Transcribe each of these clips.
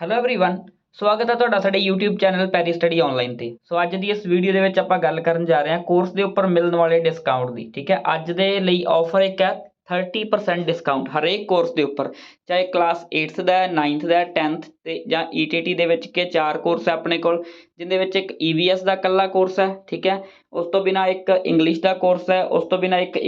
Hello everyone ਸਵਾਗਤ ਹੈ ਤੁਹਾਡਾ ਸਾਡੇ YouTube channel Perry study online ਤੇ ਸੋ ਅੱਜ ਦੀ ਇਸ ਵੀਡੀਓ ਦੇ ਵਿੱਚ ਆਪਾਂ ਗੱਲ ਕਰਨ ਜਾ ਰਹੇ ਹਾਂ ਕੋਰਸ ਦੇ ਉੱਪਰ ਮਿਲਣ ਵਾਲੇ ਡਿਸਕਾਊਂਟ ਦੀ ਠੀਕ ਹੈ ਅੱਜ ਦੇ ਲਈ ਆਫਰ ਇੱਕ ਹੈ 30% ਡਿਸਕਾਊਂਟ ਹਰੇਕ ਕੋਰਸ ਦੇ ਉੱਪਰ ਚਾਹੇ ਕਲਾਸ 8th ਦਾ ਹੈ 9th ਦਾ ਹੈ 10th ਤੇ ਜਾਂ ETT ਦੇ ਵਿੱਚ ਕੇ ਚਾਰ ਕੋਰਸ ਹੈ ਆਪਣੇ ਕੋਲ ਜਿੰਦੇ ਵਿੱਚ ਇੱਕ EVS ਦਾ ਇਕੱਲਾ ਕੋਰਸ ਹੈ ਠੀਕ ਹੈ ਉਸ ਤੋਂ ਬਿਨਾ ਇੱਕ ਇੰਗਲਿਸ਼ ਦਾ ਕੋਰਸ ਹੈ ਉਸ ਤੋਂ ਬਿਨਾ ਇੱਕ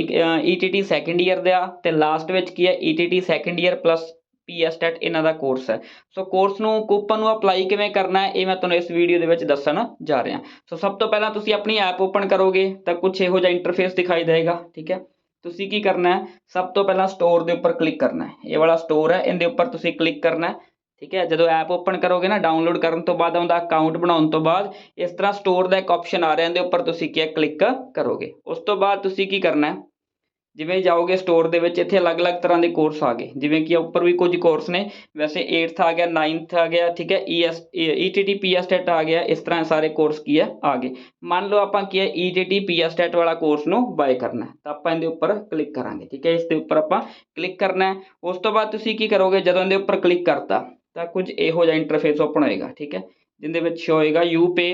ETT ਸੈਕੰਡ ਈਅਰ ਦਾ ਤੇ ਲਾਸਟ ਵਿੱਚ ਕੀ ਹੈ ETT second year plus PS TET ਇਹਨਾਂ ਦਾ ਕੋਰਸ ਹੈ। ਸੋ ਕੋਰਸ ਨੂੰ ਕੂਪਨ ਨੂੰ ਅਪਲਾਈ ਕਿਵੇਂ ਕਰਨਾ ਹੈ, ਇਹ ਮੈਂ ਤੁਹਾਨੂੰ ਇਸ ਵੀਡੀਓ ਦੇ ਵਿੱਚ ਦੱਸਣ ਜਾ ਰਿਹਾ। ਸੋ ਸਭ ਤੋਂ ਪਹਿਲਾਂ ਤੁਸੀਂ ਆਪਣੀ ਐਪ ਓਪਨ ਕਰੋਗੇ, ਤਾਂ ਕੁਝ ਇਹੋ ਜਿਹਾ ਇੰਟਰਫੇਸ ਦਿਖਾਈ ਦੇਗਾ ਠੀਕ ਹੈ? ਤੁਸੀਂ ਕੀ ਕਰਨਾ ਹੈ, ਸਭ ਤੋਂ ਪਹਿਲਾਂ ਸਟੋਰ ਦੇ ਉੱਪਰ ਕਲਿੱਕ ਕਰਨਾ ਹੈ। ਇਹ ਵਾਲਾ ਸਟੋਰ ਹੈ, ਇਹਦੇ ਉੱਪਰ ਤੁਸੀਂ ਕਲਿੱਕ ਕਰਨਾ ਹੈ, ਠੀਕ ਹੈ? ਜਦੋਂ ਐਪ ਓਪਨ ਕਰੋਗੇ ਨਾ ਡਾਊਨਲੋਡ ਕਰਨ ਤੋਂ ਬਾਅਦ, ਉਹਦਾ ਅਕਾਊਂਟ ਬਣਾਉਣ ਤੋਂ ਬਾਅਦ, ਇਸ ਤਰ੍ਹਾਂ ਸਟੋਰ ਦਾ ਇੱਕ ਆਪਸ਼ਨ ਆ ਰਿਹਾ, ਇਹਦੇ ਉੱਪਰ ਤੁਸੀਂ ਕੀ ਕਲਿੱਕ ਕਰੋਗੇ। ਉਸ ਤੋਂ ਬਾਅਦ ਤੁਸੀਂ ਕੀ ਕਰਨਾ ਹੈ ਜਿਵੇਂ ਜਾਓਗੇ ਸਟੋਰ ਦੇ ਵਿੱਚ, ਇੱਥੇ ਅਲੱਗ-ਅਲੱਗ ਤਰ੍ਹਾਂ ਦੇ ਕੋਰਸ ਆ ਗਏ। ਜਿਵੇਂ ਕਿ ਉੱਪਰ ਵੀ ਕੁਝ ਕੋਰਸ ਨੇ। ਵੈਸੇ 8th ਆ ਗਿਆ 9th ਆ ਗਿਆ, ਠੀਕ ਹੈ, ES ETT PSTET ਆ ਗਿਆ, ਇਸ ਤਰ੍ਹਾਂ ਸਾਰੇ ਕੋਰਸ ਕੀ ਹੈ, ਆ ਗਏ। ਮੰਨ ਲਓ ਆਪਾਂ ਕੀ ਹੈ ETT PSTET ਵਾਲਾ ਕੋਰਸ ਨੂੰ ਬਾਏ ਕਰਨਾ ਤਾਂ ਆਪਾਂ ਇਹਦੇ ਉੱਪਰ ਕਲਿੱਕ ਕਰਾਂਗੇ, ਠੀਕ ਹੈ, ਇਸ ਦੇ ਉੱਪਰ ਆਪਾਂ ਕਲਿੱਕ ਕਰਨਾ ਹੈ। ਉਸ ਤੋਂ ਬਾਅਦ ਤੁਸੀਂ ਕੀ ਕਰੋਗੇ, ਜਦੋਂ ਇਹਦੇ ਉੱਪਰ ਕਲਿੱਕ ਕਰਤਾ, ਤਾਂ ਕੁਝ ਇਹੋ ਜਿਹਾ ਇੰਟਰਫੇਸ ਓਪਨ ਹੋਏਗਾ, ਠੀਕ ਹੈ ਜਿੰਦੇ ਵਿੱਚ ਹੋਏਗਾ ਯੂ ਪੇ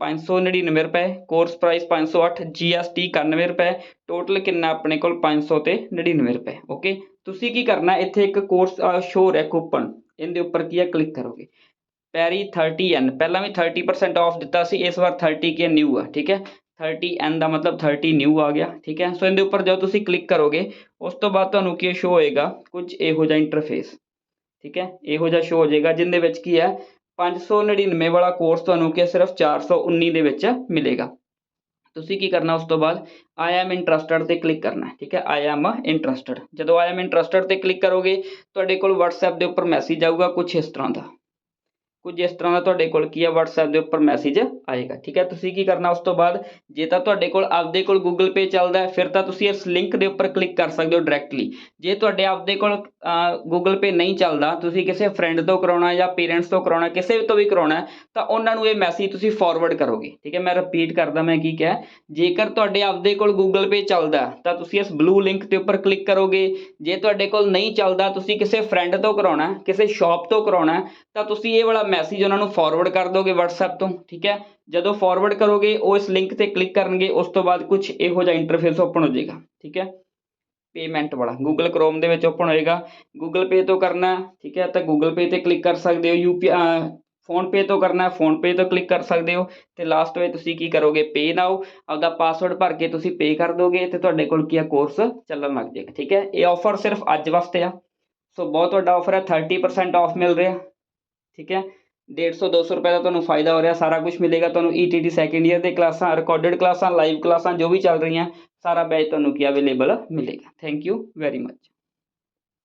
599 ਰੁਪਏ ਕੋਰਸ ਪ੍ਰਾਈਸ 508 GST 91 ਰੁਪਏ ਟੋਟਲ ਕਿੰਨਾ ਆਪਣੇ ਕੋਲ 500 ਤੇ 99 ਰੁਪਏ ਓਕੇ ਤੁਸੀਂ ਕੀ ਕਰਨਾ ਇੱਥੇ ਇੱਕ ਕੋਰਸ ਸ਼ੋ ਰਿਹਾ ਕੂਪਨ ਇਹਦੇ ਉੱਪਰ ਕੀ ਹੈ ਕਲਿੱਕ ਕਰੋਗੇ ਪੈਰੀ 30N ਪਹਿਲਾਂ ਵੀ 30% ਆਫ ਦਿੱਤਾ ਸੀ ਇਸ ਵਾਰ 30 ਕੇ ਨਿਊ ਆ ਠੀਕ ਹੈ 30N ਦਾ ਮਤਲਬ 30 ਨਿਊ ਆ ਗਿਆ ਠੀਕ ਹੈ ਸੋ ਇਹਦੇ ਉੱਪਰ ਜਦੋਂ ਤੁਸੀਂ ਕਲਿੱਕ ਕਰੋਗੇ ਉਸ ਤੋਂ ਬਾਅਦ ਤੁਹਾਨੂੰ ਕੀ ਸ਼ੋ ਹੋਏਗਾ ਕੁਝ ਇਹੋ ਜਿਹਾ ਇੰਟਰਫੇਸ ਠੀਕ ਹੈ ਇਹੋ ਜਿਹਾ ਸ਼ੋ ਹੋ ਜਾਏਗਾ ਜਿੰਦੇ ਵਿੱਚ ਕੀ ਹੈ 599 ਵਾਲਾ ਕੋਰਸ ਤੁਹਾਨੂੰ ਕਿ ਸਿਰਫ 419 ਦੇ ਵਿੱਚ ਮਿਲੇਗਾ। ਤੁਸੀਂ ਕੀ ਕਰਨਾ ਉਸ ਤੋਂ ਬਾਅਦ? ਆਈ ਐਮ ਇੰਟਰਸਟਡ ਤੇ ਕਲਿੱਕ ਕਰਨਾ ਠੀਕ ਹੈ? ਆਈ ਐਮ ਇੰਟਰਸਟਡ ਜਦੋਂ ਆਈ ਐਮ ਇੰਟਰਸਟਡ ਤੇ ਕਲਿੱਕ ਕਰੋਗੇ, ਤੁਹਾਡੇ ਕੋਲ WhatsApp ਦੇ ਉੱਪਰ ਮੈਸੇਜ ਆਊਗਾ ਕੁਝ ਇਸ ਤਰ੍ਹਾਂ ਦਾ। ਕੁਝ ਇਸ ਤਰ੍ਹਾਂ ਦਾ ਤੁਹਾਡੇ ਕੋਲ ਕੀ ਹੈ WhatsApp ਦੇ ਉੱਪਰ ਮੈਸੇਜ ਆਏਗਾ, ਠੀਕ ਹੈ? ਤੁਸੀਂ ਕੀ ਕਰਨਾ ਉਸ ਤੋਂ ਬਾਅਦ, ਜੇ ਤਾਂ ਤੁਹਾਡੇ ਕੋਲ ਆਪਦੇ ਕੋਲ Google Pay ਚੱਲਦਾ ਹੈ, ਫਿਰ ਤਾਂ ਤੁਸੀਂ ਇਸ ਲਿੰਕ ਦੇ ਉੱਪਰ ਕਲਿੱਕ ਕਰ ਸਕਦੇ ਹੋ ਡਾਇਰੈਕਟਲੀ ਜੇ ਤੁਹਾਡੇ ਆਪਦੇ ਕੋਲ Google Pay ਨਹੀਂ ਚੱਲਦਾ, ਤੁਸੀਂ ਕਿਸੇ ਫਰੈਂਡ ਤੋਂ ਕਰਾਉਣਾ ਜਾਂ ਪੇਰੈਂਟਸ ਤੋਂ ਕਰਾਉਣਾ, ਕਿਸੇ ਤੋਂ ਵੀ ਕਰਾਉਣਾ ਤਾਂ ਉਹਨਾਂ ਨੂੰ ਇਹ ਮੈਸੇਜ ਤੁਸੀਂ ਫਾਰਵਰਡ ਕਰੋਗੇ, ਠੀਕ ਹੈ? ਮੈਂ ਰਿਪੀਟ ਕਰਦਾ, ਮੈਂ ਕੀ ਕਿਹਾ, ਜੇਕਰ ਤੁਹਾਡੇ ਆਪਦੇ ਕੋਲ Google Pay ਚੱਲਦਾ ਤਾਂ ਤੁਸੀਂ ਇਸ ਬਲੂ ਲਿੰਕ ਦੇ ਉੱਪਰ ਕਲਿੱਕ ਕਰੋਗੇ। ਜੇ ਤੁਹਾਡੇ ਕੋਲ ਨਹੀਂ ਚੱਲਦਾ, ਤੁਸੀਂ ਕਿਸੇ ਫਰੈਂਡ ਤੋਂ ਕਰਾਉਣਾ ਕਿਸੇ ਸ਼ਾਪ ਤੋਂ ਕਰਾਉਣਾ ਤਾਂ ਤੁਸੀਂ ਇਹ ਵਾਲਾ ਮੈਸੇਜ ਉਹਨਾਂ ਨੂੰ ਫਾਰਵਰਡ ਕਰ ਦੋਗੇ WhatsApp ਤੋਂ, ਠੀਕ ਹੈ? ਜਦੋਂ ਫਾਰਵਰਡ ਕਰੋਗੇ, ਉਹ ਇਸ ਲਿੰਕ ਤੇ ਕਲਿੱਕ ਕਰਨਗੇ, ਉਸ ਤੋਂ ਬਾਅਦ ਕੁਝ ਇਹੋ ਜਿਹਾ ਇੰਟਰਫੇਸ ਓਪਨ ਹੋ ਜਾਏਗਾ, ਠੀਕ ਹੈ? ਪੇਮੈਂਟ ਵਾਲਾ, Google Chrome ਦੇ ਵਿੱਚ ਓਪਨ ਹੋਏਗਾ। Google Pay ਤੋਂ ਕਰਨਾ, ਠੀਕ ਹੈ? ਤਾਂ Google Pay ਤੇ ਕਲਿੱਕ ਕਰ ਸਕਦੇ ਹੋ UPI ਫੋਨ ਪੇ ਤੋਂ ਕਰਨਾ ਫੋਨ ਪੇ ਤੋਂ ਕਲਿੱਕ ਕਰ ਸਕਦੇ ਹੋ। ਤੇ ਲਾਸਟ ਵਿੱਚ ਤੁਸੀਂ ਕੀ ਕਰੋਗੇ? ਪੇ ਨਾਓ ਆਪਦਾ ਪਾਸਵਰਡ ਭਰ ਕੇ ਤੁਸੀਂ ਪੇ ਕਰ ਦੋਗੇ, ਤੇ ਤੁਹਾਡੇ ਕੋਲ ਕੀ ਆ? ਕੋਰਸ ਚੱਲਣ ਲੱਗ ਜਾਏਗਾ, ਠੀਕ ਹੈ? ਇਹ ਆਫਰ ਸਿਰਫ ਅੱਜ ਵਾਸਤੇ ਆ। ਸੋ ਬਹੁਤ ਵੱਡਾ ਆਫਰ ਹੈ 30% ਆਫ ਮਿਲ ਰਿਹਾ, ਠੀਕ ਹੈ? 150 200 ਰੁਪਏ ਦਾ ਤੁਹਾਨੂੰ ਫਾਇਦਾ ਹੋ ਰਿਹਾ, ਸਾਰਾ ਕੁਝ ਮਿਲੇਗਾ ਤੁਹਾਨੂੰ ETT ਸੈਕੰਡ ਈਅਰ ਦੇ ਕਲਾਸਾਂ ਰਿਕਾਰਡਡ ਕਲਾਸਾਂ ਲਾਈਵ ਕਲਾਸਾਂ ਜੋ ਵੀ ਚੱਲ ਰਹੀਆਂ, ਸਾਰਾ ਬੈਚ ਤੁਹਾਨੂੰ ਕੀ ਅਵੇਲੇਬਲ ਮਿਲੇਗਾ। Thank you very much